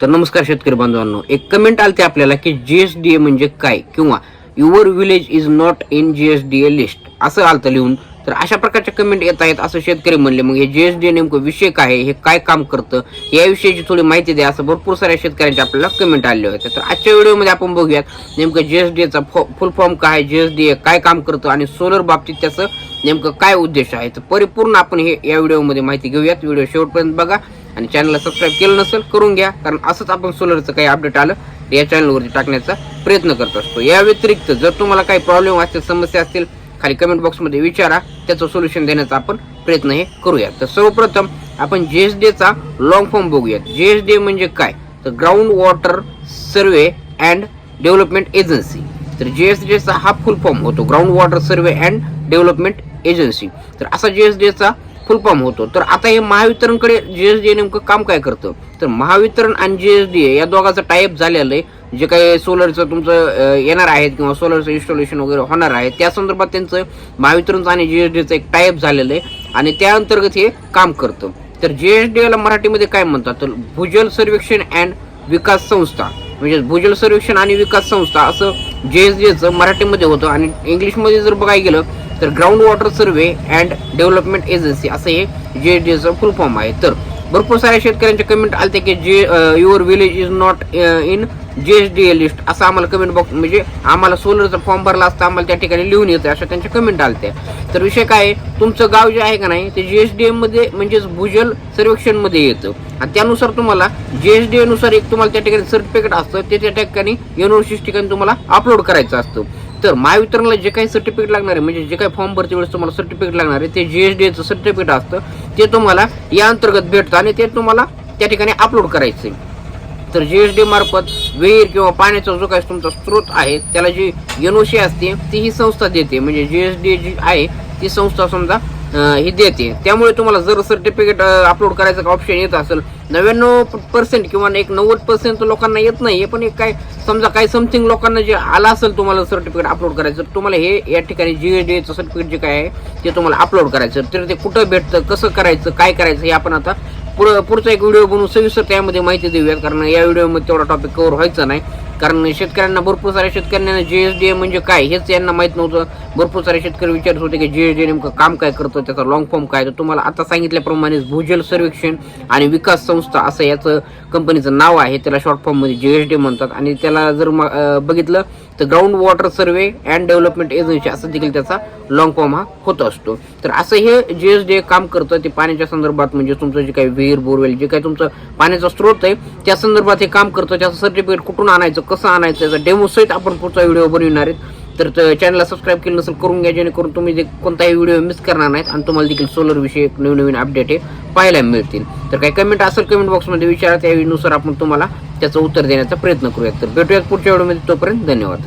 तर नमस्कार शेतकरी बांधवांनो एक कमेंट आलते आपल्याला की जीएसडीए म्हणजे काय किंवा your village is not in GSDA list असं आलतं लिहून. तर अशा प्रकारच्या कमेंट येत आहेत असं शेतकरी म्हणले मग हे जीएसडीए नेमकं विषय काय आहे? हे काय काम करतं? याविषयीची थोडी माहिती द्या असं भरपूर साऱ्या शेतकऱ्यांचे आपल्याला कमेंट आले होते. तर आजच्या व्हिडिओमध्ये आपण बघूयात नेमकं जीएसडीएचा फुल फॉर्म काय जीएसडीए काय काम करतं आणि सोलर बाबतीत त्याचं नेमकं काय उद्देश आहे? तर परिपूर्ण आपण हे या व्हिडिओमध्ये माहिती घेऊयात. व्हिडिओ शेवटपर्यंत बघा. आणि चॅनलला सबस्क्राईब केलं नसेल करून घ्या. कारण असंच आपण सोलरचं काही अपडेट आलं या चॅनलवरती टाकण्याचा प्रयत्न करत असतो. या व्यतिरिक्त जर तुम्हाला काही प्रॉब्लेम असतील समस्या असतील खाली कमेंट बॉक्समध्ये विचारा. त्याचं सोल्युशन देण्याचा आपण प्रयत्न हे करूया. तर सर्वप्रथम आपण जी एस डेचा लॉंग फॉर्म बघूयात. डे म्हणजे काय? तर ground water survey and development agency तर जी एस डेचा हा फुल फॉर्म होतो. Ground water survey and development agency तर असा जी एस डेचा फुलफॉर्म होतो. तर आता हे महावितरणकडे जीएसडी नेमकं काम काय करतं? तर महावितरण आणि जीएसडीए या दोघांचं टाईप झालेलं आहे. जे काही सोलरचं तुमचं येणार आहेत किंवा सोलरचं इन्स्टॉलेशन वगैरे होणार आहे त्या संदर्भात त्यांचं महावितरणचं आणि जीएसडीचं एक टाईप झालेलं आहे आणि त्या अंतर्गत हे काम करतं. तर जीएसडीला मराठीमध्ये काय म्हणतात? तर भूजल सर्वेक्षण अँड विकास संस्था. म्हणजे भूजल सर्वेक्षण आणि विकास संस्था असं जे एस जेएसडीचं मराठीमध्ये होतं आणि इंग्लिशमध्ये जर बघायला गेलं तर ground water survey and development agency असं हे जे डी एचं फुल फॉर्म आहे. तर भरपूर साऱ्या शेतकऱ्यांचे कमेंट आलते की जे your village is not in J S D L list असं आम्हाला कमेंट बॉक्स म्हणजे आम्हाला सोलरचा फॉर्म भरला असता आम्हाला त्या ठिकाणी लिहून येतं अशा त्यांच्या कमेंट आलत्या तर विषय काय आहे? तुमचं गाव जे आहे का नाही ते जी एस डी एमध्ये म्हणजेच भूजल सर्वेक्षणमध्ये येतं. आणि त्यानुसार तुम्हाला जी एस डी एनुसार एक तुम्हाला त्या ठिकाणी सर्टिफिकेट असतं ते त्या ठिकाणी युनिव्हर्सिटी ठिकाणी तुम्हाला अपलोड करायचं असतं. तर महावितरणला जे काही सर्टिफिकेट लागणार आहे म्हणजे जे काही फॉर्म भरते वेळेस तुम्हाला सर्टिफिकेट लागणार आहे ते जीएसडीएचं सर्टिफिकेट असतं ते तुम्हाला या अंतर्गत भेटतं आणि ते तुम्हाला त्या ठिकाणी अपलोड करायचं आहे तर डी मार्फत विहीर किंवा पाण्याचा जो काही तुमचा स्रोत आहे त्याला जी एनओसी असते ती ही संस्था देते. म्हणजे जी एस डी जी आहे ती संस्था समजा ही देते. त्यामुळे तुम्हाला जर सर्टिफिकेट अपलोड करायचं ऑप्शन येत असेल नव्याण्णव पर्सेंट किंवा एक नव्वद पर्सेंट लोकांना येत नाही. पण एक काय समजा काही समथिंग लोकांना जे आलं असेल तुम्हाला सर्टिफिकेट अपलोड करायचं तुम्हाला हे या ठिकाणी जीएसडीचं सर्टिफिकेट जे काय आहे ते तुम्हाला अपलोड करायचं. तर ते कुठं भेटतं कसं करायचं काय करायचं हे आपण आता पुढं पुढचा एक व्हिडिओ बनवून सविस्तर त्यामध्ये माहिती देऊया कारण या व्हिडिओमध्ये तेवढा टॉपिक कव्हर व्हायचा नाही. कारण शेतकऱ्यांना भरपूर साऱ्या शेतकऱ्यांना जी एस डी ए म्हणजे काय? हेच यांना माहीत नव्हतं. भरपूर सारे शेतकरी विचारत होते की जी एस डी नेमकं काम काय करतं त्याचा लॉंग फॉर्म काय? तर तुम्हाला आता सांगितल्याप्रमाणेच भूजल सर्वेक्षण आणि विकास संस्था असं याचं कंपनीचं नाव आहे. त्याला शॉर्ट फॉर्ममध्ये जी एस डी म्हणतात. आणि त्याला जर बघितलं तर ground water survey and development agency असं देखील त्याचा लॉंग फॉर्म हा होत असतो. तर असं हे जी एस डी ए काम करतं. ते पाण्याच्या संदर्भात म्हणजे तुमचं जे काही विहीर बोरवेल जे काही तुमचं पाण्याचा स्रोत आहे त्या संदर्भात हे काम करतं. त्याचं सर्टिफिकेट कुठून आणायचं कसं आणायचं त्याचा डेमो सहित आपण पुढचा व्हिडिओ बनविणार आहेत. तर चॅनलला सबस्क्राईब केलं नसेल करून घ्या जेणेकरून तुम्ही जे कोणताही व्हिडिओ मिस करणार नाहीत आणि तुम्हाला देखील सोलर विषयी नवीन नवीन अपडेट हे पाहायला मिळतील. तर काही कमेंट असेल कमेंट बॉक्समध्ये विचारा त्यानुसार आपण तुम्हाला त्याचं उत्तर देण्याचा प्रयत्न करूयात. तर भेटूयात पुढच्या व्हिडिओमध्ये तोपर्यंत धन्यवाद.